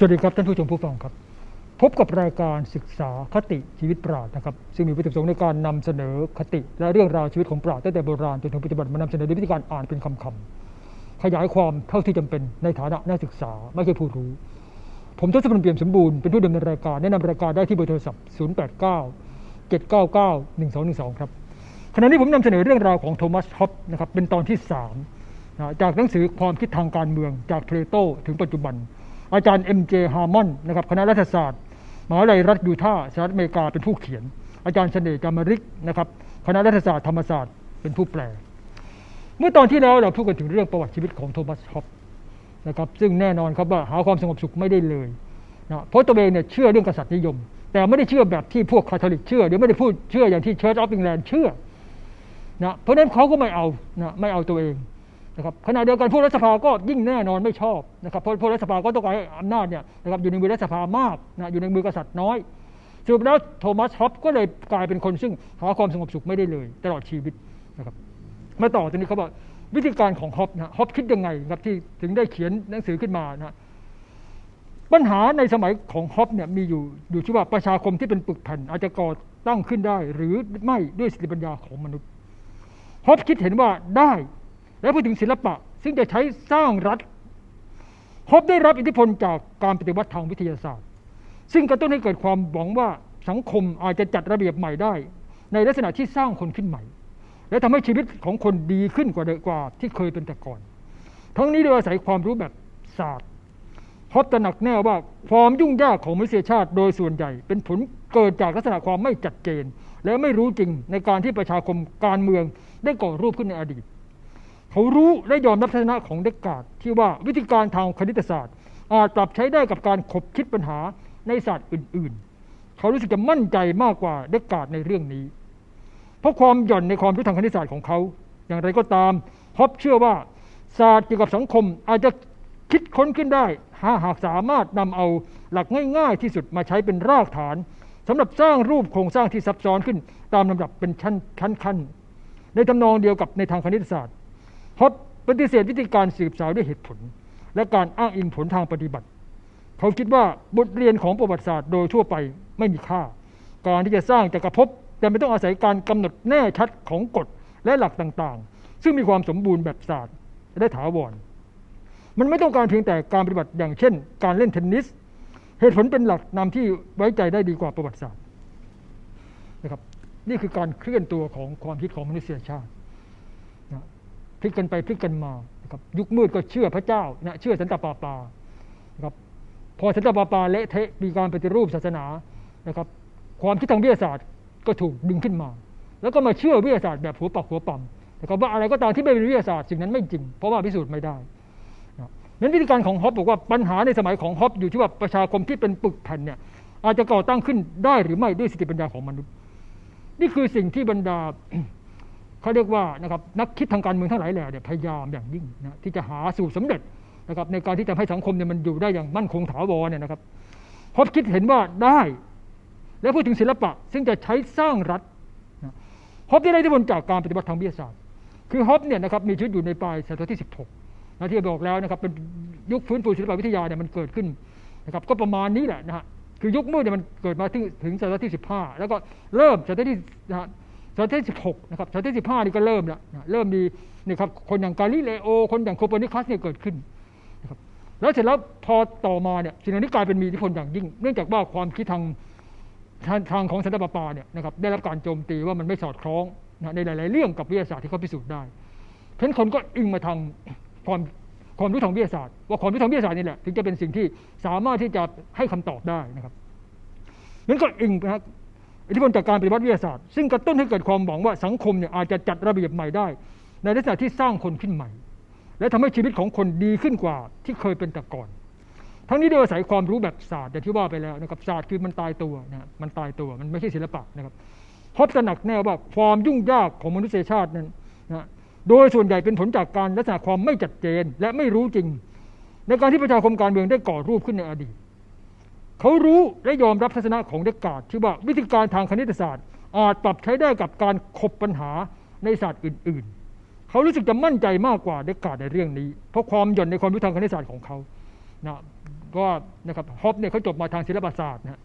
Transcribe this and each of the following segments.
สวัสดีครับท่านผู้ชมผู้ฟังครับ พบกับรายการศึกษาคติชีวิตปราดนะครับ ซึ่งมีวัตถุประสงค์ในการนำเสนอคติ และเรื่องราวชีวิตของปราดตั้งแต่โบราณจนถึงปัจจุบันมานำเสนอด้วยวิธีการอ่านเป็นคำๆขยายความเท่าที่จำเป็นในฐานะนักศึกษาไม่ใช่ผู้รู้ ผมทศพลเปี่ยมสมบูรณ์เป็นผู้ดำเนินรายการแนะนำรายการได้ที่เบอร์โทรศัพท์ 089 799 1212 ครับขณะนี้ผมนำเสนอเรื่องราวของโทมัสฮอปนะครับเป็นตอนที่3จากหนังสือความคิดทางการเมืองจากเพลโตถึงปัจจุบัน อาจารย์ M.J. ฮาร์มอนนะครับคณะรัฐศาสตร์มหาวิทยาลัยรัฐยูทาห์สหรัฐอเมริกาเป็นผู้เขียน อาจารย์เสน่ห์จามริกนะครับคณะรัฐศาสตร์ธรรมศาสตร์เป็นผู้แปล เมื่อตอนที่แล้วเราพูดกันถึงเรื่องประวัติชีวิตของโทมัสฮอปนะครับซึ่งแน่นอนครับว่าหาความสงบสุขไม่ได้เลยนะเพราะตัวเองเนี่ยเชื่อเรื่องกษัตริย์นิยม แต่ไม่ได้เชื่อแบบที่พวกคาทอลิกเชื่อหรือไม่ได้พูดเชื่ออย่างที่เชิร์ชออฟอิงแลนด์เชื่อนะเพราะฉะนั้นเขาก็ไม่เอานะไม่เอาตัวเอง นะครับขณะเดียวกันผู้รัฐสภาก็ยิ่งแน่นอนไม่ชอบนะครับเพราะผู้รัฐสภาก็ต้องการอำนาจเนี่ยนะครับอยู่ในมือรัฐสภามากนะอยู่ในมือกษัตริย์น้อยสรุปแล้วโทมัสฮอปก็เลยกลายเป็นคนซึ่งหาความสงบสุขไม่ได้เลย ตลอดชีวิตนะครับมาต่อตรงนี้เขาบอกวิธีการของฮอปนะฮอปคิดยังไงครับที่ถึงได้เขียนหนังสือขึ้นมานะปัญหาในสมัยของฮอปเนี่ยมีอยู่อยู่ที่ว่าประชาคมที่เป็นปึกแผ่นอาจจะก่อตั้งขึ้นได้ หรือไม่ด้วยสติปัญญาของมนุษย์ฮอปคิดเห็นว่าได้ แล้วพูดถึงศิลปะ ซึ่งจะใช้สร้างรัฐฮอปได้รับอิทธิพลจากการปฏิวัติทางวิทยาศาสตร์ ซึ่งกระตุ้นให้เกิดความหวังว่าสังคมอาจจะจัดระเบียบใหม่ได้ ในลักษณะที่สร้างคนขึ้นใหม่ และทำให้ชีวิตของคนดีขึ้นกว่าเดิมกว่าที่เคยเป็นแต่ก่อน ทั้งนี้โดยอาศัยความรู้แบบศาสตร์ฮอปตระหนักแน่ว่าความยุ่งยากของมนุษยชาติโดยส่วนใหญ่ เป็นผลเกิดจากลักษณะความไม่จัดเจน และไม่รู้จริงในการที่ประชาคมการเมืองได้ก่อรูปขึ้นในอดีต เขารู้และยอมรับทัศนะของเดกการ์ดที่ว่าวิธีการทางคณิตศาสตร์ อาจปรับใช้ได้กับการขบคิดปัญหาในศาสตร์อื่น ๆ เขารู้สึกจะมั่นใจมากกว่าเดกการ์ดในเรื่องนี้ เพราะความหย่อนในความรู้ทางคณิตศาสตร์ของเขา อย่างไรก็ตามฮอปเชื่อว่าศาสตร์เกี่ยวกับสังคมอาจจะคิดค้นขึ้นได้หาหากสามารถนำเอาหลักง่าย ๆ ที่สุดมาใช้เป็นรากฐานสำหรับสร้างรูปโครงสร้างที่ซับซ้อนขึ้น ตามลำดับเป็นชั้นขั้น ในตำนองเดียวกับในทางคณิตศาสตร์ ฮอปปฏิเสธวิธีการสืบสาวด้วยเหตุผล และการอ้างอิงผลทางปฏิบัติ เขาคิดว่าบทเรียนของประวัติศาสตร์โดยทั่วไปไม่มีค่า การที่จะสร้างจักรภพจะไม่ต้องอาศัยการกำหนดแน่ชัดของกฎและหลักต่างๆ ซึ่งมีความสมบูรณ์แบบศาสตร์และถาวร มันไม่ต้องการเพียงแต่การปฏิบัติอย่างเช่น การเล่นเทนนิส เหตุผลเป็นหลักนำที่ไว้ใจได้ดีกว่าประวัติศาสตร์นะครับนี่คือการเคลื่อนตัวของความคิดของมนุษยชาติ พลิกกันไปพลิกกันมานะครับยุคมืดก็เชื่อพระเจ้านะเชื่อสันตปาปานะครับพอสันตปาปาเละเทะมีการปฏิรูปศาสนานะครับ ความคิดทางวิทยาศาสตร์ก็ถูกดึงขึ้นมา แล้วก็มาเชื่อวิทยาศาสตร์แบบหัวปักหัวปั๊มนะครับว่าอะไรก็ตามที่ไม่เป็นวิทยาศาสตร์สิ่งนั้นไม่จริง เพราะว่าพิสูจน์ไม่ได้นั้นวิธีการของฮอปบอกว่าปัญหาในสมัยของฮอปอยู่ที่ว่าประชาคมที่เป็นปึกแผ่นเนี่ยอาจจะก่อตั้งขึ้นได้หรือไม่ด้วยสติปัญญาของมนุษย์ นี่คือสิ่งที่บรรดา เขาเรียกว่านะครับนักคิดทางการเมืองทั้งหลายแหล่เนี่ยพยายามอย่างยิ่งนะที่จะหาสูตรสำเร็จนะครับในการที่จะให้สังคมเนี่ยมันอยู่ได้อย่างมั่นคงถาวรเนี่ยนะครับฮอปคิดเห็นว่าได้ แล้วพูดถึงศิลปะ ซึ่งจะใช้สร้างรัฐฮอปได้ได้ที่ผลจากการปฏิบัติทางวิทยาศาสตร์ คือฮอปเนี่ยนะครับมีชีวิตอยู่ในปลายศตวรรษที่ 16นะที่บอกแล้วนะครับเป็นยุคฟื้นฟูศิลปวิทยาเนี่ยมันเกิดขึ้นนะครับก็ประมาณนี้แหละนะฮะคือยุคมืดเนี่ยมันเกิดมาถึงถึงศตวรรษที่ 15 แล้วก็เริ่มศตวรรษที่นะ ศตวรรษที่16นะครับศตวรรษที่15นี่ก็เริ่มแล้วนะเริ่มมีนี่ครับคนอย่างกาลิเลโอ คนอย่างโคเปนิคัสเนี่ยเกิดขึ้นนะครับแล้วเสร็จแล้วพอต่อมาเนี่ยสิ่งนี้กลายเป็นมีอิทธิพลอย่างยิ่ง เนื่องจากว่าความคิดทางทางของสันตปาปาเนี่ยนะครับได้รับการโจมตีว่ามันไม่สอดคล้องนะในหลาย ๆ เรื่องกับวิทยาศาสตร์ที่เขาพิสูจน์ได้เพราะคนก็อิงมาทางความความรู้ทางวิทยาศาสตร์ ว่าความรู้ทางวิทยาศาสตร์นี่แหละถึงจะเป็นสิ่งที่สามารถที่จะให้คำตอบได้นะครับนั้นก็อิงนะ อิทธิพลจากการปฏิบัติวิทยาศาสตร์ ซึ่งกระตุ้นให้เกิดความหวังว่าสังคมเนี่ยอาจจะจัดระเบียบใหม่ได้ ในลักษณะที่สร้างคนขึ้นใหม่ และทำให้ชีวิตของคนดีขึ้นกว่าที่เคยเป็นแต่ก่อน ทั้งนี้โดยอาศัยความรู้แบบศาสตร์อย่างที่ว่าไปแล้วนะครับศาสตร์คือมันตายตัวนะมันตายตัวมันไม่ใช่ศิลปะนะครับพบตระหนักแน่ว่าความยุ่งยากของมนุษยชาตินั้นนะโดยส่วนใหญ่เป็นผลจากการลักษณะความไม่จัดเจนและไม่รู้จริง ในการที่ประชาคมการเมืองได้ก่อรูปขึ้นในอดีต เขารู้และยอมรับทัศนะของเดกกาดที่ว่าวิธีการทางคณิตศาสตร์ อาจปรับใช้ได้กับการขบปัญหาในศาสตร์อื่น ๆ เขารู้สึกจะมั่นใจมากกว่าเดกกาดในเรื่องนี้ เพราะความหย่อนในความรู้ทางคณิตศาสตร์ของเขานะเพราะว่านะครับฮอปเนี่ยเขาจบมาทางศิลปศาสตร์นะ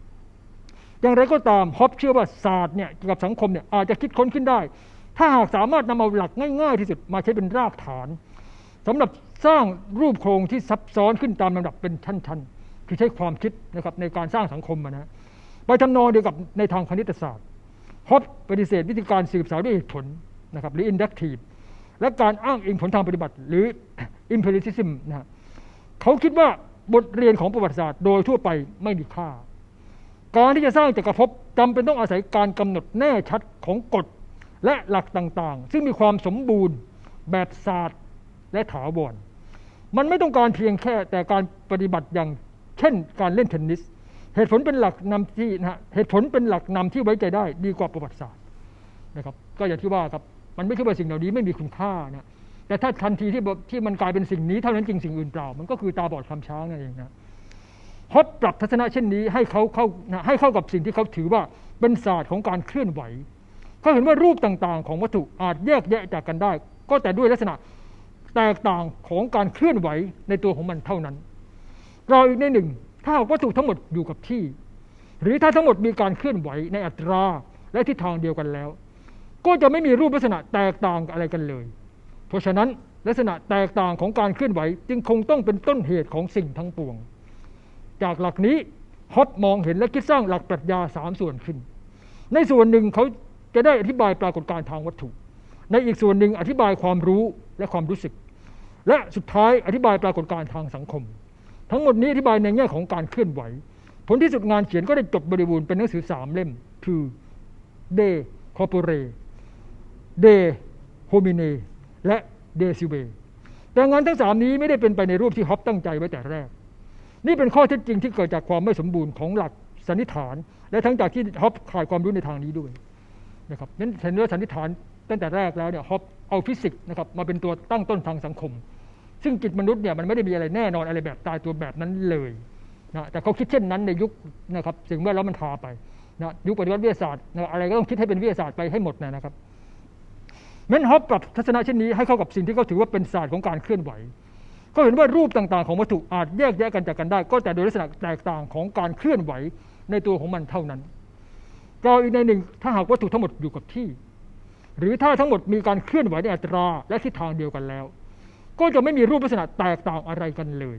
อย่างไรก็ตามฮอปเชื่อว่าศาสตร์เนี่ยเกี่ยวกับสังคมเนี่ยอาจจะคิดค้นขึ้นได้ ถ้าหากสามารถนำเอาหลักง่ายๆที่สุดมาใช้เป็นรากฐานสำหรับสร้างรูปโครงที่ซับซ้อนขึ้นตามลำดับเป็นชั้นๆ คือใช้ความคิดนะครับในการสร้างสังคมนะไปทำนองเดียวกับในทางคณิตศาสตร์ฮอปปฏิเสธวิธีการสืบสาวด้วยเหตุผลนะครับหรือ inductive และการอ้างอิงผลทางปฏิบัติ หรือ empiricism นะเขาคิดว่าบทเรียนของประวัติศาสตร์โดยทั่วไปไม่มีค่า การที่จะสร้างจักรภพจำเป็นต้องอาศัยการกำหนดแน่ชัดของกฎและหลักต่างๆ ซึ่งมีความสมบูรณ์แบบศาสตร์และถาวร มันไม่ต้องการเพียงแค่แต่การปฏิบัติอย่าง เช่นการเล่นเทนนิส เหตุผลเป็นหลักนำที่นะเหตุผลเป็นหลักนำที่ไว้ใจได้ดีกว่าประวัติศาสตร์นะครับก็อย่างที่ว่าครับมันไม่ใช่ว่าสิ่งเหล่านี้ไม่มีคุณค่านะแต่ถ้าทันทีที่ที่มันกลายเป็นสิ่งนี้เท่านั้นจริงสิ่งอื่นเปล่า มันก็คือตาบอดคำช้างนั่นเองนะฮอตปรับทัศนะเช่นนี้ให้เขาเข้าให้เข้ากับสิ่งที่เขาถือว่าเป็นศาสตร์ของการเคลื่อนไหวเขาเห็นว่ารูปต่างๆ ของวัตถุอาจแยกแยะจากกันได้ ก็แต่ด้วยลักษณะแตกต่างของการเคลื่อนไหวในตัวของมันเท่านั้น ราอีกในหนึ่ง ถ้าวัตถุทั้งหมดอยู่กับที่ หรือถ้าทั้งหมดมีการเคลื่อนไหวในอัตราและทิศทางเดียวกันแล้ว ก็จะไม่มีรูปลักษณะแตกต่างอะไรกันเลย เพราะฉะนั้นลักษณะแตกต่างของการเคลื่อนไหว จึงคงต้องเป็นต้นเหตุของสิ่งทั้งปวง จากหลักนี้ฮอตมองเห็นและคิดสร้างหลักปรัชญาสามส่วนขึ้น ในส่วนหนึ่งเขาจะได้อธิบายปรากฏการณ์ทางวัตถุ ในอีกส่วนหนึ่งอธิบายความรู้และความรู้สึก และสุดท้ายอธิบายปรากฏการณ์ทางสังคม ทั้งหมดนี้อธิบายในแง่ของการเคลื่อนไหว ผลที่สุดงานเขียนก็ได้จบบริบูรณ์เป็นหนังสือสามเล่ม คือ De Corpore De Homine และ De Sive แต่งานทั้งสามนี้ไม่ได้เป็นไปในรูปที่ฮอปตั้งใจไว้แต่แรก นี่เป็นข้อเท็จจริงที่เกิดจากความไม่สมบูรณ์ของหลักสันนิษฐาน และทั้งจากที่ฮอปขาดความรู้ในทางนี้ด้วยนะครับนั้นเห็นว่าสันนิษฐานตั้งแต่แรกแล้วเนี่ยฮอปเอาฟิสิกส์นะครับมาเป็นตัวตั้งต้นทางสังคม ซึ่งจิตมนุษย์เนี่ยมันไม่ได้มีอะไรแน่นอนอะไรแบบตายตัวแบบนั้นเลยนะแต่เขาคิดเช่นนั้นในยุคนะครับสิ่งแวดล้อมมันพาไปนะยุคปฏิวัติวิทยาศาสตร์นะอะไรก็ต้องคิดให้เป็นวิทยาศาสตร์ไปให้หมดนะครับเมนฮอปปรับทัศนะเช่นนี้ให้เข้ากับสิ่งที่เขาถือว่าเป็นศาสตร์ของการเคลื่อนไหวก็เห็นว่ารูปต่างๆ ของวัตถุอาจแยกแยะกันจากกันได้ ก็แต่โดยลักษณะแตกต่างของการเคลื่อนไหวในตัวของมันเท่านั้นก็อีกในหนึ่งถ้าหากวัตถุทั้งหมดอยู่กับที่ หรือถ้าทั้งหมดมีการเคลื่อนไหวในอัตราและทิศทางเดียวกันแล้ว ก็จะไม่มีรูปลักษณะแตกต่างอะไรกันเลย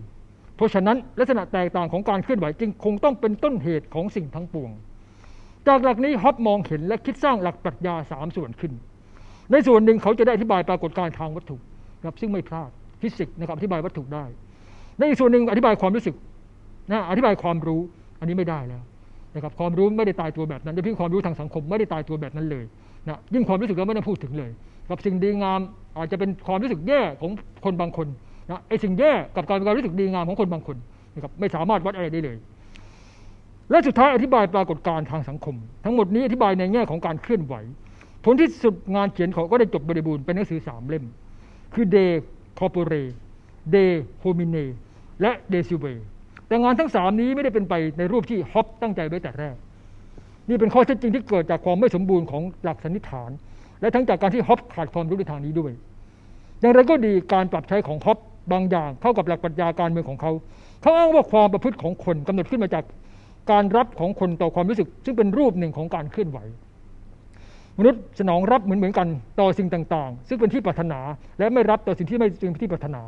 เพราะฉะนั้นลักษณะแตกต่างของการเคลื่อนไหวจึงคงต้องเป็นต้นเหตุของสิ่งทั้งปวง จากหลักนี้ฮอปมองเห็นและคิดสร้างหลักปรัชญาสามส่วนขึ้น ในส่วนหนึ่งเขาจะได้อธิบายปรากฏการณ์ทางวัตถุครับซึ่งไม่พลาดฟิสิกส์นะครับอธิบายวัตถุได้ ในอีกส่วนหนึ่งอธิบายความรู้สึกนะอธิบายความรู้อันนี้ไม่ได้แล้วนะครับความรู้ไม่ได้ตายตัวแบบนั้นโดยเฉพาะความรู้ทางสังคมไม่ได้ตายตัวแบบนั้นเลยนะยิ่งความรู้สึกเราไม่ต้องพูดถึงเลย กับสิ่งดีงาม อาจจะเป็นความรู้สึกแย่ของคนบางคนนะไอ้สิ่งแย่กับการความรู้สึกดีงามของคนบางคนนะครับไม่สามารถวัดอะไรได้เลย และสุดท้ายอธิบายปรากฏการณ์ทางสังคม ทั้งหมดนี้อธิบายในแง่ของการเคลื่อนไหว ผลที่สุดงานเขียนเขาก็ได้จบบริบูรณ์เป็นหนังสือสามเล่ม คือเดคอร์ปเรเดโฮมิเนและเดซิเวแต่งานทั้งสามนี้ไม่ได้เป็นไปในรูปที่ฮอปตั้งใจไว้แต่แรก นี่เป็นข้อเท็จจริงที่เกิดจากความไม่สมบูรณ์ของหลักสันนิษฐาน และทั้งจากการที่ฮอปขาดความรู้ในทางนี้ด้วย อย่างไรก็ดีการปรับใช้ของฮอปบางอย่างเข้ากับหลักปรัชญาการเมืองของเขา เขาอ้างว่าความประพฤติของคนกำหนดขึ้นมาจากการรับของคนต่อความรู้สึก ซึ่งเป็นรูปหนึ่งของการเคลื่อนไหว มนุษย์สนองรับเหมือนเหมือนกันต่อสิ่งต่าง ๆ ซึ่งเป็นที่ปรารถนา และไม่รับต่อสิ่งที่ไม่เป็นที่ปรารถนา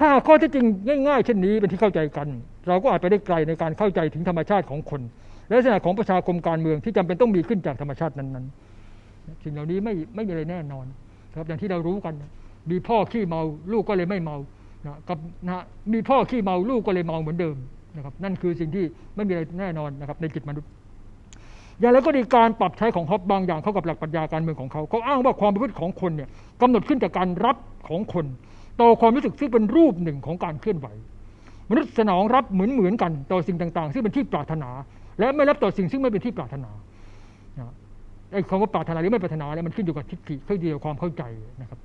ถ้าข้อที่จริงง่ายๆ เช่นนี้เป็นที่เข้าใจกัน เราก็อาจไปได้ไกลในการเข้าใจถึงธรรมชาติของคน และลักษณะของประชาคมการเมืองที่จำเป็นต้องมีขึ้นจากธรรมชาตินั้นๆสิ่งเหล่านี้ไม่ไม่มีอะไรแน่นอน ครับอย่างที่เรารู้กัน มีพ่อขี้เมาลูกก็เลยไม่เมานะกับนะมีพ่อขี้เมาลูกก็เลยเมาเหมือนเดิมนะครับ นั่นคือสิ่งที่ไม่มีอะไรแน่นอนนะครับในจิตมนุษย์ อย่างไรก็ดีการปรับใช้ของฮอบบางอย่างเข้ากับหลักปรัชญาการเมืองของเขาเขาอ้างว่าความประพฤติของคนเนี่ยกำหนดขึ้นจากการรับของคนต่อความรู้สึกที่เป็นรูปหนึ่งของการเคลื่อนไหว มนุษย์สนองรับเหมือนเหมือนกัน ต่อสิ่งต่างๆ ซึ่งเป็นที่ปรารถนา และไม่รับต่อสิ่งซึ่งไม่เป็นที่ปรารถนา ไอ้คำว่าปรารถนาหรือไม่ปรารถนาเนี่ยมันขึ้นอยู่กับทิฏฐิขึ้นอยู่กับความเข้าใจนะครับ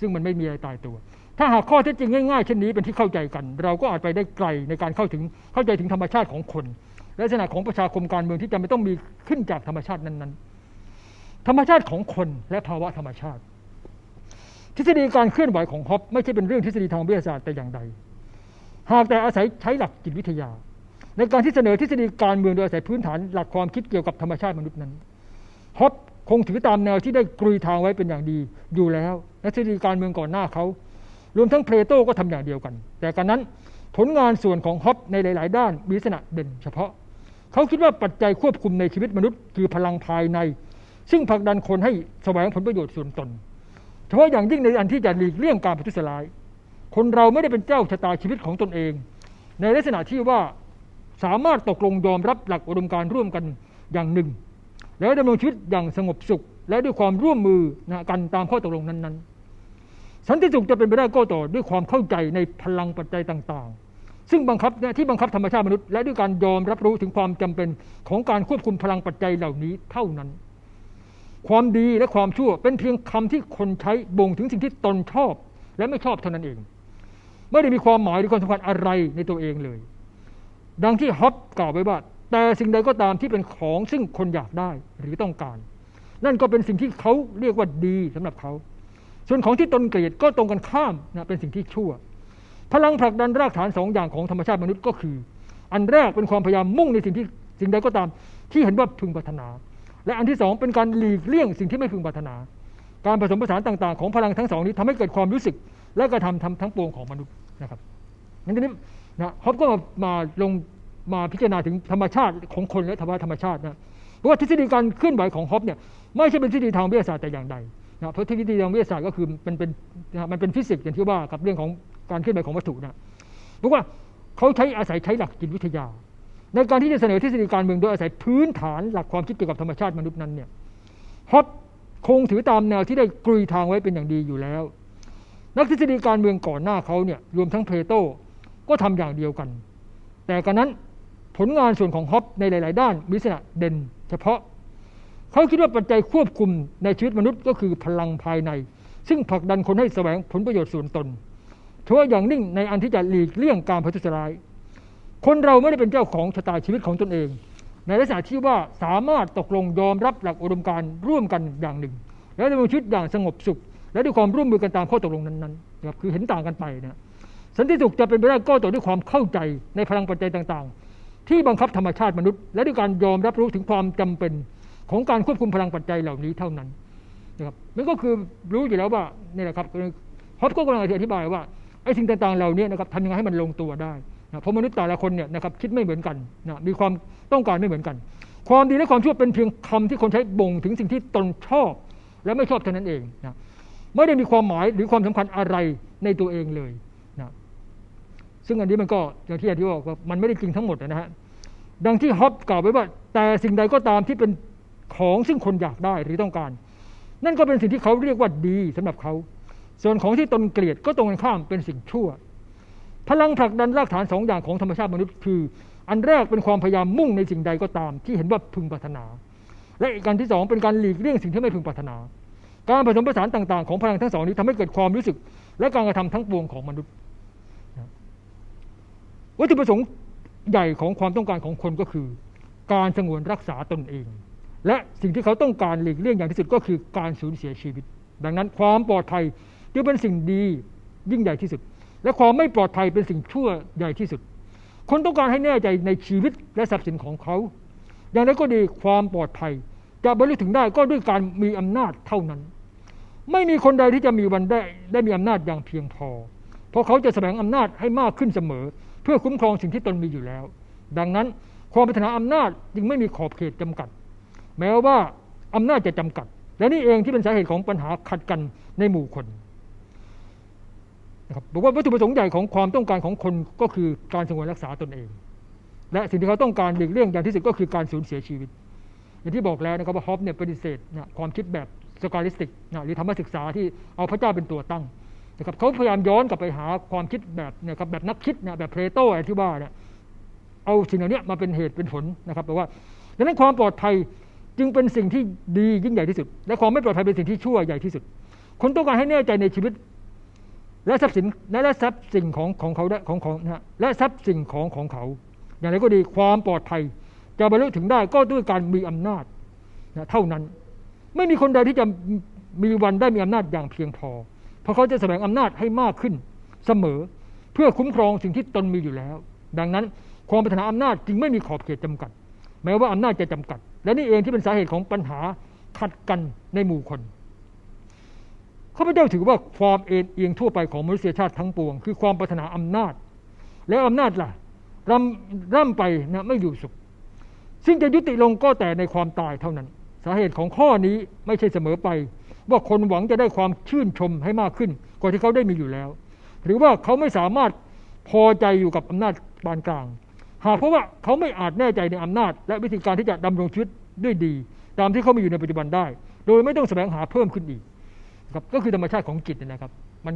ซึ่งมันไม่มีอะไรตายตัว ถ้าหากข้อเท็จจริงง่ายๆเช่นนี้เป็นที่เข้าใจกัน เราก็อาจไปได้ไกลในการเข้าถึงเข้าใจถึงธรรมชาติของคนละลักษณะของประชาคมการเมืองที่จะไม่ต้องมีขึ้นจากธรรมชาตินั้นๆ ธรรมชาติของคนและภาวะธรรมชาติ ทฤษฎีการเคลื่อนไหวของฮอปไม่ใช่เป็นเรื่องทฤษฎีทางวิทยาศาสตร์แต่อย่างใด หากแต่อาศัยใช้หลักจิตวิทยา ในการที่เสนอทฤษฎีการเมืองโดยอาศัยพื้นฐานหลักความคิดเกี่ยวกับธรรมชาติมนุษย์นั้น ฮอบคงถือตามแนวที่ได้กรุยทางไว้เป็นอย่างดีอยู่แล้วและทฤษฎีการเมืองก่อนหน้าเขา รวมทั้งเพลโตก็ทำอย่างเดียวกัน แต่การนั้นผลงานส่วนของฮอบในหลาย ๆ ด้านมีลักษณะเด่นเฉพาะ เขาคิดว่าปัจจัยควบคุมในชีวิตมนุษย์ คือพลังภายใน ซึ่งผลักดันคนให้แสวงผลประโยชน์ส่วนตนเฉพาะอย่างยิ่งในอันที่จะหลีกเลี่ยงการประทุษร้าย คนเราไม่ได้เป็นเจ้าชะตาชีวิตของตนเอง ในลักษณะที่ว่าสามารถตกลงยอมรับหลักอุดมการร่วมกันอย่างหนึ่ง แล้วดำรงชีวิตอย่างสงบสุข และด้วยความร่วมมือนะกันตามข้อตกลงนั้นๆ สันติสุขจะเป็นไปได้ก็ต่อด้วยความเข้าใจในพลังปัจจัยต่างๆ ซึ่งบังคับที่บังคับธรรมชาติมนุษย์ และด้วยการยอมรับรู้ถึงความจำเป็นของการควบคุมพลังปัจจัยเหล่านี้เท่านั้น ความดีและความชั่วเป็นเพียงคำที่คนใช้บ่งถึงสิ่งที่ตนชอบ และไม่ชอบเท่านั้นเอง ไม่ได้มีความหมายหรือความสำคัญอะไรในตัวเองเลย ดังที่ฮอปกล่าวไว้ว่า แต่สิ่งใดก็ตามที่เป็นของซึ่งคนอยากได้หรือต้องการ นั่นก็เป็นสิ่งที่เขาเรียกว่าดีสำหรับเขา ส่วนของที่ตนเกลียดก็ตรงกันข้ามนะเป็นสิ่งที่ชั่ว พลังผลักดันรากฐานสองอย่างของธรรมชาติมนุษย์ก็คือ อันแรกเป็นความพยายามมุ่งในสิ่งที่สิ่งใดก็ตามที่เห็นว่าพึงปรารถนา และอันที่สองเป็นการหลีกเลี่ยงสิ่งที่ไม่พึงปรารถนา การผสมผสานต่าง ๆ ของพลังทั้งสองนี้ทำให้เกิดความรู้สึก และกระทำทำทั้งปวงของมนุษย์นะครับงั้นทีนี้นะฮอบก็มามาลง มาพิจารณาถึงธรรมชาติของคนและธรรมธรรมชาตินะเพราะว่าทฤษฎีการเคลื่อนไหวของฮอบเนี่ยไม่ใช่เป็นทฤษฎีทางวิทยาศาสตร์แต่อย่างใดนะเพราะทฤษฎีทางวิทยาศาสตร์ก็คือมันเป็นนะมันเป็นฟิสิกส์อย่างที่ว่ากับเรื่องของการเคลื่อนไหวของวัตถุนะเพราะว่าเขาใช้อาศัยใช้หลักจิตวิทยา ในการที่จะเสนอทฤษฎีการเมืองโดยอาศัยพื้นฐานหลักความคิดเกี่ยวกับธรรมชาติมนุษย์นั้นเนี่ยฮอบคงถือตามแนวที่ได้กรุยทางไว้เป็นอย่างดีอยู่แล้ว นักทฤษฎีการเมืองก่อนหน้าเขาเนี่ยรวมทั้งเพโตก็ทำอย่างเดียวกัน แต่กันนั้น ผลงานส่วนของฮอปในหลาย ๆ ด้านมีลักษณะเด่นเฉพาะ เขาคิดว่าปัจจัยควบคุมในชีวิตมนุษย์ก็คือพลังภายใน ซึ่งผลักดันคนให้แสวงผลประโยชน์ส่วนตนเฉพาอย่างนิ่งในอันที่จะหลีกเลี่ยงการพัทุษร้าย คนเราไม่ได้เป็นเจ้าของชะตาชีวิตของตนเอง ในลักษณะที่ว่าสามารถตกลงยอมรับหลักอุดมการณ์ร่วมกันอย่างหนึ่ง และดำเนินชีวิตอย่างสงบสุข และด้วยความร่วมมือกันตามข้อตกลงนั้นๆนะครับคือเห็นต่างกันไปนะสันติสุขจะเป็นไปได้ก็ต่อด้วยความเข้าใจในพลังปัจจัยต่างๆ ที่บังคับธรรมชาติมนุษย์ และด้วยการยอมรับรู้ถึงความจำเป็นของการควบคุมพลังปัจจัยเหล่านี้เท่านั้นนะครับมันก็คือรู้อยู่แล้วว่านี่แหละครับฮอปก็กำลังอธิบายว่าไอ้สิ่งต่างๆเหล่านี้นะครับทำยังไงให้มันลงตัวได้นะเพราะมนุษย์แต่ละคนเนี่ยนะครับคิดไม่เหมือนกันนะมีความต้องการไม่เหมือนกัน ความดีและความชั่วเป็นเพียงคำที่คนใช้บ่งถึงสิ่งที่ตนชอบ และไม่ชอบเท่านั้นเองนะไม่ได้มีความหมายหรือความสำคัญอะไรในตัวเองเลยนะซึ่งอันนี้มันก็อย่างที่อาจารย์บอกว่ามันไม่ได้จริงทั้งหมดนะฮะ ดังที่ฮอปกล่าวไว้ว่า แต่สิ่งใดก็ตามที่เป็นของซึ่งคนอยากได้หรือต้องการ นั่นก็เป็นสิ่งที่เขาเรียกว่าดีสำหรับเขา ส่วนของที่ตนเกลียดก็ตรงกันข้ามเป็นสิ่งชั่ว พลังผลักดันรากฐานสองอย่างของธรรมชาติมนุษย์คือ อันแรกเป็นความพยายามมุ่งในสิ่งใดก็ตาม ที่เห็นว่าพึงปรารถนา และอีกการที่สองเป็นการหลีกเลี่ยงสิ่งที่ไม่พึงปรารถนา การผสมผสานต่าง ๆ ของพลังทั้งสองนี้ทำให้เกิดความรู้สึก และการกระทำทั้งปวงของมนุษย์วัตถุประสงค์ ใหญ่ของความต้องการของคนก็คือ การสงวนรักษาตนเอง และสิ่งที่เขาต้องการหลีกเลี่ยงอย่างที่สุดก็คือการสูญเสียชีวิต ดังนั้นความปลอดภัยจึงเป็นสิ่งดียิ่งใหญ่ที่สุด และความไม่ปลอดภัยเป็นสิ่งชั่วใหญ่ที่สุด คนต้องการให้แน่ใจในชีวิตและทรัพย์สินของเขา อย่างไรก็ดีความปลอดภัย จะบรรลุถึงได้ก็ด้วยการมีอำนาจเท่านั้น ไม่มีคนใดที่จะมีวันได้ได้มีอำนาจอย่างเพียงพอ เพราะเขาจะแสดงอำนาจให้มากขึ้นเสมอ เพื่อคุ้มครองสิ่งที่ตนมีอยู่แล้ว ดังนั้นความปรารถนาอำนาจจึงไม่มีขอบเขตจำกัด แม้ว่าอำนาจจะจำกัด และนี่เองที่เป็นสาเหตุของปัญหาขัดกันในหมู่คนนะครับบอกว่าวัตถุประสงค์ใหญ่ของความต้องการของคนก็คือการสงวนรักษาตนเอง และสิ่งที่เขาต้องการหลีกเลี่ยงอย่างที่สุดก็คือการสูญเสียชีวิต อย่างที่บอกแล้วนะครับว่าฮอปเนี่ยปฏิเสธนะความคิดแบบสกาลิสติกนะหรือธรรมศึกษาที่เอาพระเจ้าเป็นตัวตั้ง นะครับเขาพยายามย้อนกลับไปหาความคิดแบบนี่ยครับแบบนักคิดนะแบบเพลโตอะไรที่ว่าเนี่ยเอาสิ่งเหล่านี้มาเป็นเหตุเป็นผลนะครับแปลว่าดังนั้นความปลอดภัยจึงเป็นสิ่งที่ดียิ่งใหญ่ที่สุด และความไม่ปลอดภัยเป็นสิ่งที่ชั่วใหญ่ที่สุด คนต้องการให้แน่ใจในชีวิต และทรัพย์สินและทรัพย์สิ่งของของเขาของของนะและทรัพย์สิ่งของของเขา อย่างไรก็ดีความปลอดภัยจะบรรลุถึงได้ก็ด้วยการมีอำนาจนะเท่านั้น ไม่มีคนใดที่จะมีวันได้มีอำนาจอย่างเพียงพอ ราะเขาจะแสดงอำนาจให้มากขึ้นเสมอ เพื่อคุ้มครองสิ่งที่ตนมีอยู่แล้ว ดังนั้นความปรารถนาอำนาจจึงไม่มีขอบเขตจำกัด แม้ว่าอำนาจจะจำกัด และนี่เองที่เป็นสาเหตุของปัญหาขัดกันในหมู่คนข้าพเจ้าถือว่าความเอ็นเอียงทั่วไปของมนุษยชาติทั้งปวง คือความปรารถนาอำนาจ แล้วอำนาจล่ะร่ำร่ำไปนะไม่อยู่สุข ซึ่งจะยุติลงก็แต่ในความตายเท่านั้น สาเหตุของข้อนี้ไม่ใช่เสมอไป ว่าคนหวังจะได้ความชื่นชมให้มากขึ้น กว่าที่เขาได้มีอยู่แล้ว หรือว่าเขาไม่สามารถพอใจอยู่กับอำนาจปานกลาง หากเพราะว่าเขาไม่อาจแน่ใจในอำนาจ และวิธีการที่จะดำรงชีวิตด้วยดี ตามที่เขามีอยู่ในปัจจุบันได้ โดยไม่ต้องแสวงหาเพิ่มขึ้นอีกครับก็คือธรรมชาติของจิตนะครับ มัน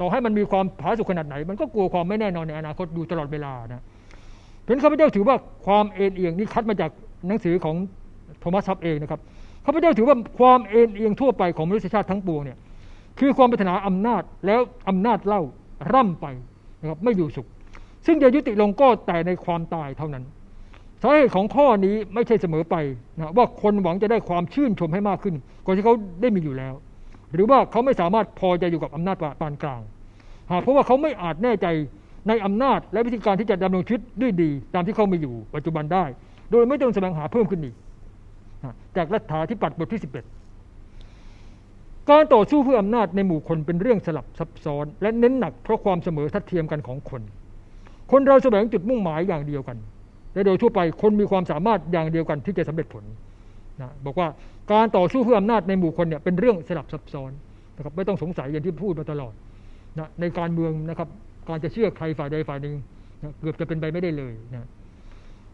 ต่อให้มันมีความผาสุกขนาดไหน มันก็กลัวความไม่แน่นอนในอนาคตอยู่ตลอดเวลานะเพราะข้าพเจ้าถือว่าความเอ็นเอียงนี่คัดมาจากหนังสือของโทมัสซับเองนะครับ ข้าพเจ้าถือว่าความเอ็นเอียงทั่วไปของมนุษยชาติทั้งปวงเนี่ยคือความปรารถนาอำนาจแล้วอำนาจเล่าร่ำไปนะครับไม่อยู่สุข ซึ่งจะยุติลงก็แต่ในความตายเท่านั้นสาเหตุของข้อนี้ไม่ใช่เสมอไปนะว่าคนหวังจะได้ความชื่นชมให้มากขึ้นกว่าที่เขาได้มีอยู่แล้ว หรือว่าเขาไม่สามารถพอใจอยู่กับอำนาจปานกลางหากเพราะว่าเขาไม่อาจแน่ใจในอำนาจและวิธีการที่จะดำรงชีวิตด้วยดี ตามที่เขามีอยู่ปัจจุบันได้ โดยไม่ต้องแสวงหาเพิ่มขึ้นอีก จากรัฐาธิปัตย์บทที่ 11 การต่อสู้เพื่ออำนาจในหมู่คนเป็นเรื่องสลับซับซ้อน และเน้นหนักเพราะความเสมอทัดเทียมกันของคน คนเราแสวงจุดมุ่งหมายอย่างเดียวกันและโดยทั่วไปคนมีความสามารถอย่างเดียวกันที่จะสำเร็จผลนะบอกว่าการต่อสู้เพื่ออำนาจในหมู่คนเนี่ยเป็นเรื่องสลับซับซ้อนนะครับไม่ต้องสงสัยอย่างที่พูดมาตลอดนะในการเมืองนะครับการจะเชื่อใครฝ่ายใดฝ่ายหนึ่งนะเกือบจะเป็นไปไม่ได้เลยนะ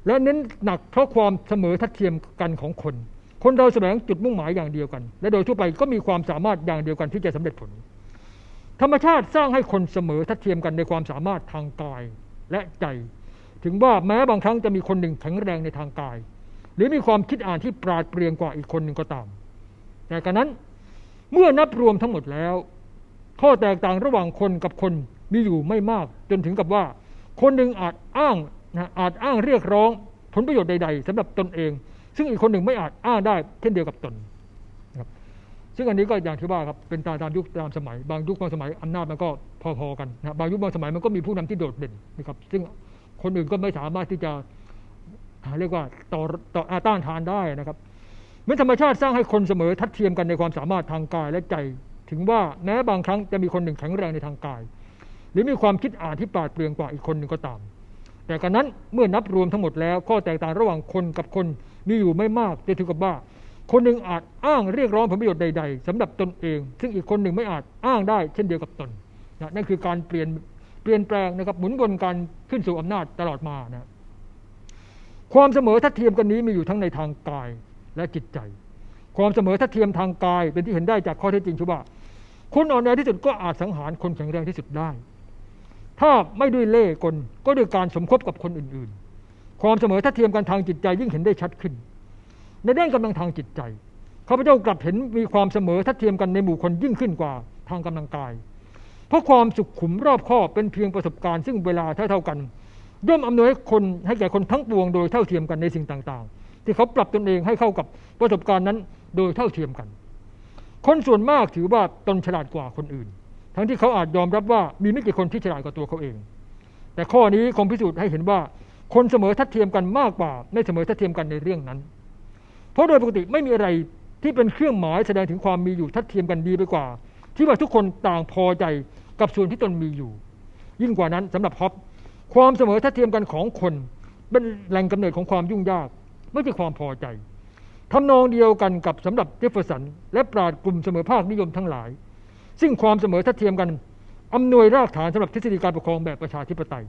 และเน้นหนักเพราะความเสมอทัดเทียมกันของคน คนเราแสวงจุดมุ่งหมายอย่างเดียวกัน และโดยทั่วไปก็มีความสามารถอย่างเดียวกันที่จะสำเร็จผล ธรรมชาติสร้างให้คนเสมอทัดเทียมกันในความสามารถทางกายและใจ ถึงว่าแม้บางครั้งจะมีคนหนึ่งแข็งแรงในทางกาย หรือมีความคิดอ่านที่ปราดเปรียงกว่าอีกคนหนึ่งก็ตาม แต่กันนั้นเมื่อนับรวมทั้งหมดแล้ว ข้อแตกต่างระหว่างคนกับคนมีอยู่ไม่มาก จนถึงกับว่า คนหนึ่งอาจอ้างนะอาจอ้างเรียกร้อง ผลประโยชน์ใด ๆสำหรับตนเอง ซึ่งอีกคนหนึ่งไม่อาจอ้างได้เช่นเดียวกับตนครับซึ่งอันนี้ก็อย่างที่ว่าครับเป็นตามตามยุคตามสมัย บางยุคบางสมัยอำนาจมันก็พอๆกันนะบางยุคบางสมัยมันก็มีผู้นำที่โดดเด่นนะครับ ซึ่งคนอื่นก็ไม่สามารถที่จะเรียกว่าต่อต่ออาต้านทานได้นะครับเมื่อธรรมชาติสร้างให้คนเสมอทัดเทียมกันในความสามารถทางกายและใจ ถึงว่าแม้บางครั้งจะมีคนหนึ่งแข็งแรงในทางกาย หรือมีความคิดอ่านที่ปราดเปรื่องกว่าอีกคนหนึ่งก็ตาม แต่กันนั้นเมื่อนับรวมทั้งหมดแล้ว ข้อแตกต่างระหว่างคนกับคนมีอยู่ไม่มากจะถือกับว่า คนหนึ่งอาจอ้างเรียกร้องผลประโยชน์ใด ๆสำหรับตนเอง ซึ่งอีกคนหนึ่งไม่อาจอ้างได้เช่นเดียวกับตนนะนั่นคือการเปลี่ยนเปลี่ยนแปลงนะครับหมุนวนการขึ้นสู่อำนาจตลอดมานะความเสมอทัดเทียมกันนี้มีอยู่ทั้งในทางกายและจิตใจ ความเสมอทัดเทียมทางกายเป็นที่เห็นได้จากข้อเท็จจริงชุว่าคนอ่อนแอที่สุดก็อาจสังหารคนแข็งแรงที่สุดได้ ถ้าไม่ด้วยเล่กลก็ด้วยการสมคบกับคนอื่นๆ ความเสมอทัดเทียมกันทางจิตใจยิ่งเห็นได้ชัดขึ้น ในด้านกำลังทางจิตใจข้าพเจ้ากลับเห็นมีความเสมอทัดเทียมกันในหมู่คนยิ่งขึ้นกว่าทางกำลังกาย เพราะความสุขขุมรอบคอบเป็นเพียงประสบการณ์ซึ่งเวลาเท่าเท่ากันย่อมอำนวยให้คนให้แก่คนทั้งปวงโดยเท่าเทียมกันในสิ่งต่างๆ ที่เขาปรับตนเองให้เข้ากับประสบการณ์นั้น โดยเท่าเทียมกัน คนส่วนมากถือว่าตนฉลาดกว่าคนอื่น ทั้งที่เขาอาจยอมรับว่ามีไม่กี่คนที่ฉลาดกว่าตัวเขาเอง แต่ข้อนี้คงพิสูจน์ให้เห็นว่าคนเสมอทัดเทียมกันมากกว่าไม่เสมอทัดเทียมกันในเรื่องนั้น เพราะโดยปกติไม่มีอะไรที่เป็นเครื่องหมายแสดงถึงความมีอยู่ทัดเทียมกันดีไปกว่า ที่ว่าทุกคนต่างพอใจกับส่วนที่ตนมีอยู่ ยิ่งกว่านั้นสำหรับฮอปความเสมอทัดเทียมกันของคน เป็นแหล่งกำเนิดของความยุ่งยาก ไม่ใช่ความพอใจทำนองเดียวกันกับสำหรับเจฟเฟอร์สัน และปราดกลุ่มเสมอภาคนิยมทั้งหลาย ซึ่งความเสมอทัดเทียมกันอำนวยรากฐานสำหรับทฤษฎีการปกครองแบบประชาธิปไตย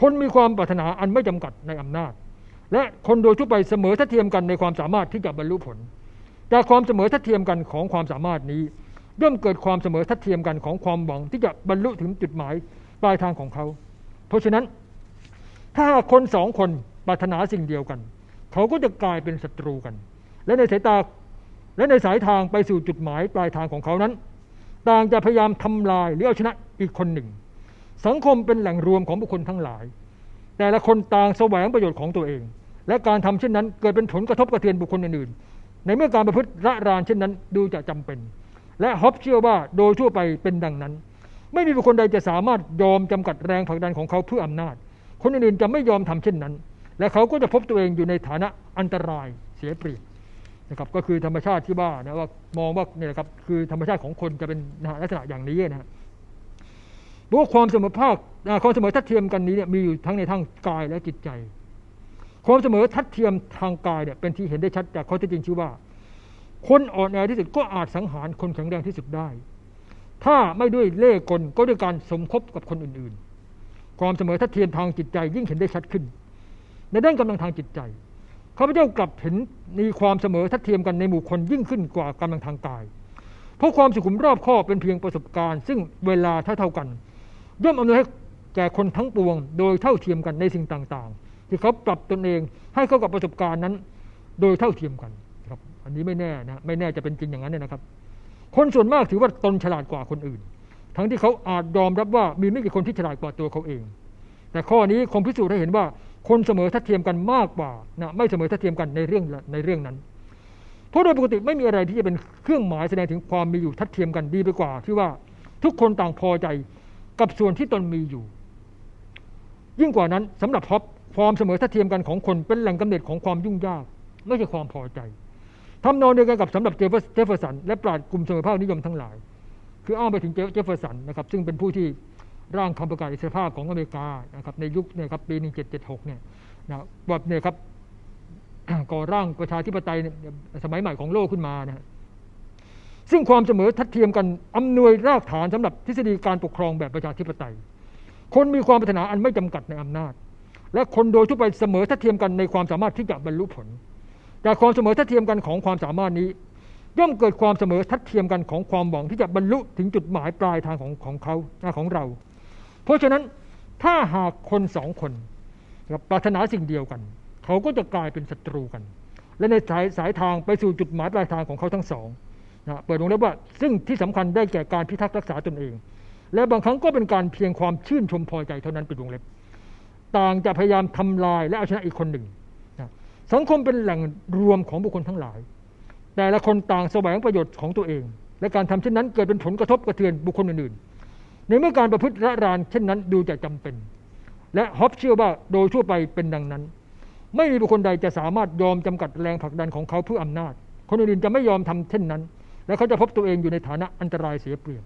คนมีความปรารถนาอันไม่จำกัดในอำนาจ และคนโดยทั่วไปเสมอทัดเทียมกันในความสามารถที่จะบรรลุผล จากความเสมอทัดเทียมกันของความสามารถนี้ย่อมเกิดความเสมอทัดเทียมกันของความหวังที่จะบรรลุถึงจุดหมายปลายทางของเขา เพราะฉะนั้น ถ้าคนสองคนปรารถนาสิ่งเดียวกัน เขาก็จะกลายเป็นศัตรูกัน และในสายตาและในสายทางไปสู่จุดหมายปลายทางของเขานั้น ต่างจะพยายามทำลายหรือเอาชนะอีกคนหนึ่ง สังคมเป็นแหล่งรวมของบุคคลทั้งหลาย แต่ละคนต่างแสวงประโยชน์ของตัวเอง และการทำเช่นนั้นเกิดเป็นผลกระทบกระเทือนบุคคลอื่นๆในเมื่อการประพฤติระรานเช่นนั้นดูจะจำเป็น และฮอบเชื่อว่าโดยทั่วไปเป็นดังนั้น ไม่มีบุคคลใดจะสามารถยอมจำกัดแรงผลักดันของเขาเพื่ออำนาจ คนอื่นๆจะไม่ยอมทำเช่นนั้น และเขาก็จะพบตัวเองอยู่ในฐานะอันตรายเสียเปรียบ นะครับก็คือธรรมชาติที่ว่านะว่ามองว่าเนี่ยครับคือธรรมชาติของคนจะเป็นลักษณะอย่างนี้นะเพราะความเสมอภาคความเสมอทัดเทียมกันนี้เนี่ยมีอยู่ทั้งในทางกายและจิตใจ ความเสมอทัดเทียมทางกายเนี่ยเป็นที่เห็นได้ชัดจากข้อที่จริงชื่อว่า คนอ่อนแอที่สุดก็อาจสังหารคนแข็งแรงที่สุดได้ ถ้าไม่ด้วยเล่ห์กลก็ด้วยการสมคบกับคนอื่น ๆ ความเสมอทัดเทียมทางจิตใจยิ่งเห็นได้ชัดขึ้น ในด้านกำลังทางจิตใจ ข้าพเจ้ากลับเห็นมีความเสมอทัดเทียมกันในหมู่คนยิ่งขึ้นกว่ากำลังทางกาย เพราะความสุขุมรอบคอบเป็นเพียงประสบการณ์ ซึ่งเวลาเท่าเท่ากัน ย่อมอำนวยให้แก่คนทั้งปวง โดยเท่าเทียมกันในสิ่งต่างๆ ที่เขาปรับตนเองให้เข้ากับประสบการณ์นั้น โดยเท่าเทียมกันครับ อันนี้ไม่แน่นะไม่แน่จะเป็นจริงอย่างนั้นนะครับ คนส่วนมากถือว่าตนฉลาดกว่าคนอื่น ทั้งที่เขาอาจยอมรับว่ามีไม่กี่คนที่ฉลาดกว่าตัวเขาเอง แต่ข้อนี้คงพิสูจน์ให้เห็นว่า คนเสมอทัดเทียมกันมากกว่านะไม่เสมอทัดเทียมกันในเรื่องในเรื่องนั้น เพราะโดยปกติไม่มีอะไรที่จะเป็นเครื่องหมายแสดงถึงความมีอยู่ทัดเทียมกันดีไปกว่า ที่ว่าทุกคนต่างพอใจกับส่วนที่ตนมีอยู่ ยิ่งกว่านั้นสำหรับพบความเสมอทัดเทียมกันของคนเป็นแหล่งกำเนิดของความยุ่งยาก ไม่ใช่ความพอใจทำนองเดียวกันกับสำหรับเจฟเฟอร์สันและปราดกลุ่มเสมอภาคนิยมทั้งหลาย คืออ้างไปถึงเจฟเฟอร์สันนะครับซึ่งเป็นผู้ที่ ร่างคำประกาศอิสรภาพของอเมริกานะครับในยุคเนี่ยครับปี 1776 เนี่ยนะแบบเนี่ยครับก่อร่างประชาธิปไตยสมัยใหม่ของโลกขึ้นมานะซึ่งความเสมอทัดเทียมกันอำนวยรากฐานสำหรับทฤษฎีการปกครองแบบประชาธิปไตย คนมีความปรารถนาอันไม่จำกัดในอำนาจ และคนโดยทั่วไปเสมอทัดเทียมกันในความสามารถที่จะบรรลุผล แต่ความเสมอทัดเทียมกันของความสามารถนี้ ย่อมเกิดความเสมอทัดเทียมกันของความหวังที่จะบรรลุถึงจุดหมายปลายทางของของเขาของเรา เพราะฉะนั้นถ้าหากคนสองคนปรารถนาสิ่งเดียวกัน เขาก็จะกลายเป็นศัตรูกัน และในสายสายทางไปสู่จุดหมายปลายทางของเขาทั้งสองนะเปิดวงเล็บว่าซึ่งที่สำคัญได้แก่การพิทักษ์รักษาตนเอง และบางครั้งก็เป็นการเพียงความชื่นชมพอใจเท่านั้นเป็นวงเล็บ ต่างจะพยายามทำลายและเอาชนะอีกคนหนึ่งนะสังคมเป็นแหล่งรวมของบุคคลทั้งหลาย แต่ละคนต่างแสวงประโยชน์ของตัวเอง และการทำเช่นนั้นเกิดเป็นผลกระทบกระเทือนบุคคลอื่น ในเมื่อการประพฤติระรานเช่นนั้นดูจะจำเป็น และฮอบเชื่อว่าโดยทั่วไปเป็นดังนั้น ไม่มีบุคคลใดจะสามารถยอมจำกัดแรงผลักดันของเขาเพื่ออำนาจ คนอื่นจะไม่ยอมทำเช่นนั้น และเขาจะพบตัวเองอยู่ในฐานะอันตรายเสียเปรียบ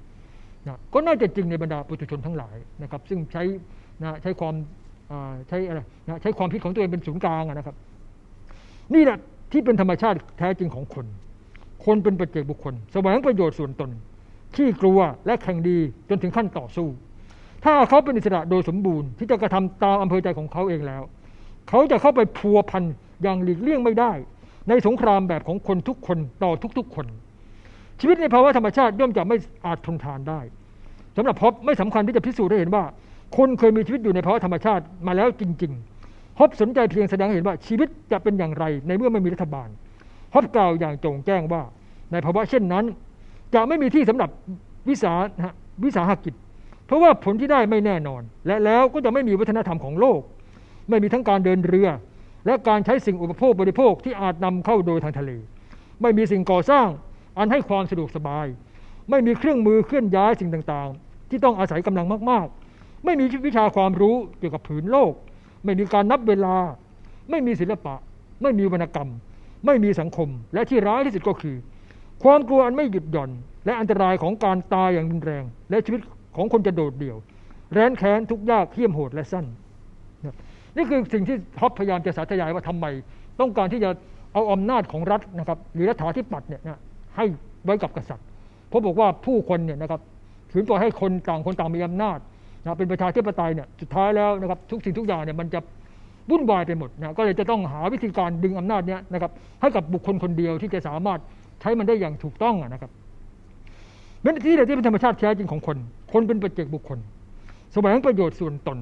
นะก็น่าจะจริงในบรรดาปุถุชนทั้งหลายนะครับ ซึ่งใช้นะใช้ความใช้อะไรนะใช้ความคิดของตัวเองเป็นศูนย์กลางนะครับ นี่แหละที่เป็นธรรมชาติแท้จริงของคน คนเป็นปัจเจกบุคคล แสวงประโยชน์ส่วนตน ขี้กลัวและแข่งดีจนถึงขั้นต่อสู้ ถ้าเขาเป็นอิสระโดยสมบูรณ์ที่จะกระทำตามอำเภอใจของเขาเองแล้ว เขาจะเข้าไปพัวพันอย่างหลีกเลี่ยงไม่ได้ ในสงครามแบบของคนทุกคนต่อทุกๆคน ชีวิตในภาวะธรรมชาติย่อมจะไม่อาจทนทานได้สำหรับพบไม่สำคัญที่จะพิสูจน์ได้เห็นว่า คนเคยมีชีวิตอยู่ในภาวะธรรมชาติมาแล้วจริง ๆฮอบสนใจเพียงแสดงเห็นว่าชีวิตจะเป็นอย่างไรในเมื่อไม่มีรัฐบาลฮอบกล่าวอย่างโจงแจ้งว่า ในภาวะเช่นนั้น จะไม่มีที่สำหรับวิสาวิสาหกิจ เพราะว่าผลที่ได้ไม่แน่นอน และแล้วก็จะไม่มีวัฒนธรรมของโลก ไม่มีทั้งการเดินเรือ และการใช้สิ่งอุปโภคบริโภคที่อาจนำเข้าโดยทางทะเล ไม่มีสิ่งก่อสร้างอันให้ความสะดวกสบาย ไม่มีเครื่องมือเคลื่อนย้ายสิ่งต่างๆ ที่ต้องอาศัยกำลังมากๆ ไม่มีวิชาความรู้เกี่ยวกับผืนโลก ไม่มีการนับเวลา ไม่มีศิลปะ ไม่มีวรรณกรรม ไม่มีสังคม และที่ร้ายที่สุดก็คือ ความกลัวอันไม่หยุดหย่อน และอันตรายของการตายอย่างรุนแรง และชีวิตของคนจะโดดเดี่ยว แร้นแค้นทุกยากเขี้ยมโหดและสั้น นี่คือสิ่งที่ท็อปพยายามจะสาธยายว่าทำไม ต้องการที่จะเอาอำนาจของรัฐนะครับหรือรัฐาธิปัตย์เนี่ยนะให้ไว้กับกษัตริย์ เพราะบอกว่าผู้คนเนี่ยนะครับถือปล่อยให้คนต่างคนต่างมีอำนาจนะเป็นประชาธิปไตยเนี่ยสุดท้ายแล้วนะครับทุกสิ่งทุกอย่างเนี่ยมันจะวุ่นวายไปหมดนะก็เลยจะต้องหาวิธีการดึงอำนาจเนี้ยนะครับให้กับบุคคลคนเดียวที่จะสามารถ ใช้มันได้อย่างถูกต้องนะครับเป็นที่ใดที่เป็นธรรมชาติแท้จริงของคน คนเป็นปัจเจกบุคคล แสวงประโยชน์ส่วนตน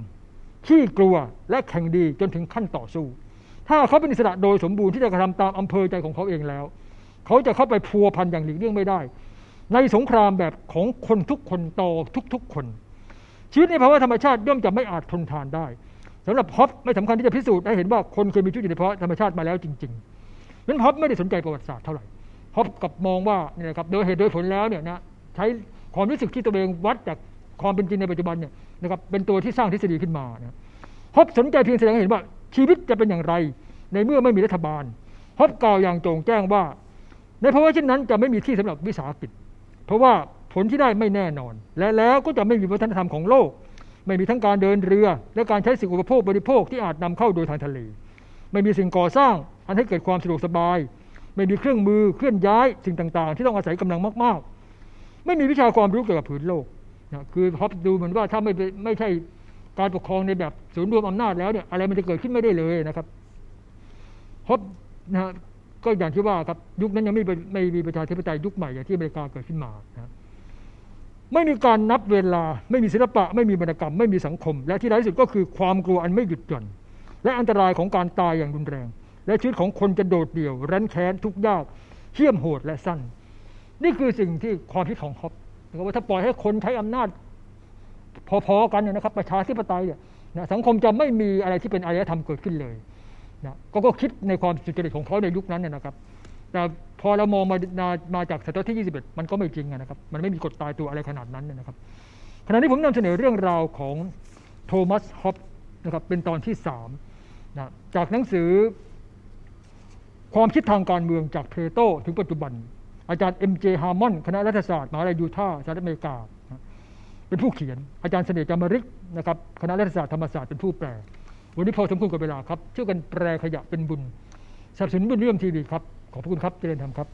ขี้กลัวและแข่งดีจนถึงขั้นต่อสู้ ถ้าเขาเป็นอิสระโดยสมบูรณ์ที่จะกระทำตามอำเภอใจของเขาเองแล้ว เขาจะเข้าไปพัวพันอย่างหลีกเลี่ยงไม่ได้ ในสงครามแบบของคนทุกคนต่อทุกๆคน ชีวิตในภาวะธรรมชาติย่อมจะไม่อาจทนทานได้สำหรับฮอปไม่สำคัญที่จะพิสูจน์ให้เห็นว่าคนเคยมีชีวิตอยู่ในภาวะธรรมชาติมาแล้วจริงๆนั้นฮอปไม่ได้สนใจประวัติศาสตร์เท่าไหร่ พบกับมองว่าเนี่ยครับโดยเหตุโดยผลแล้วเนี่ยนะใช้ความรู้สึกที่ตัวเองวัดจากความเป็นจริงในปัจจุบันเนี่ยนะครับเป็นตัวที่สร้างทฤษฎีขึ้นมานะฮอบสนใจเพียงแสดงให้เห็นว่าชีวิตจะเป็นอย่างไร ในเมื่อไม่มีรัฐบาลฮอบกล่าวอย่างโจงแจ้งว่า ในภาวะเช่นนั้นจะไม่มีที่สำหรับวิสาหกิจ เพราะว่าผลที่ได้ไม่แน่นอน และแล้วก็จะไม่มีวัฒนธรรมของโลก ไม่มีทั้งการเดินเรือ และการใช้สิ่งอุปโภคบริโภคที่อาจนำเข้าโดยทางทะเล ไม่มีสิ่งก่อสร้าง อันให้เกิดความสะดวกสบาย ไม่มีเครื่องมือเคลื่อนย้ายสิ่งต่าง ๆ ที่ต้องอาศัยกำลังมาก ๆ ไม่มีวิชาความรู้เกี่ยวกับผืนโลกนะคือฮอบดูเหมือนว่าถ้าไม่ไม่ใช่การปกครองในแบบศูนย์รวมอำนาจแล้วเนี่ยอะไรมันจะเกิดขึ้นไม่ได้เลยนะครับฮอบนะก็อย่างที่ว่าครับยุคนั้นยังไม่ไม่มีประชาธิปไตยยุคใหม่อย่างที่อเมริกาเกิดขึ้นมานะไม่มีการนับเวลา ไม่มีศิลปะ ไม่มีวรรณกรรม ไม่มีสังคม และที่ร้ายสุดก็คือความกลัวอันไม่หยุดหย่อนและอันตรายของการตายอย่างรุนแรง และชีวิตของคนจะโดดเดี่ยวรั้นแค้นทุกยากเหี้ยมโหดและสั้น นี่คือสิ่งที่ความคิดของฮอบนะครับว่าถ้าปล่อยให้คนใช้อำนาจ พอๆกันนะครับประชาธิปไตยเนี่ยนะสังคมจะไม่มีอะไรที่เป็นอารยธรรมเกิดขึ้นเลยนะก็ก็คิดในความสุจริตของเขาในยุคนั้นเนี่ยนะครับ แต่พอเรามองมามามาจากศตวรรษที่ 21 มันก็ไม่จริงนะครับ มันไม่มีกฎตายตัวอะไรขนาดนั้นนะครับขณะนี้ผมนำเสนอเรื่องราวของโทมัสฮอปนะครับเป็นตอนที่สามนะจากหนังสือ ความคิดทางการเมืองจากเพโตถึงปัจจุบัน อาจารย์เอ็มเจฮาร์มอนคณะรัฐศาสตร์มหาวิทยาลัยยูทาห์สหรัฐอเมริกา เป็นผู้เขียน อาจารย์เสน่ห์จามริกนะครับคณะรัฐศาสตร์ธรรมศาสตร์เป็นผู้แปล วันนี้พอสมควรกับเวลาครับช่วยกันแปลขยะเป็นบุญสนับสนุนบุญเรื่องทีวีครับขอบพระคุณครับเจริญธรรมครับ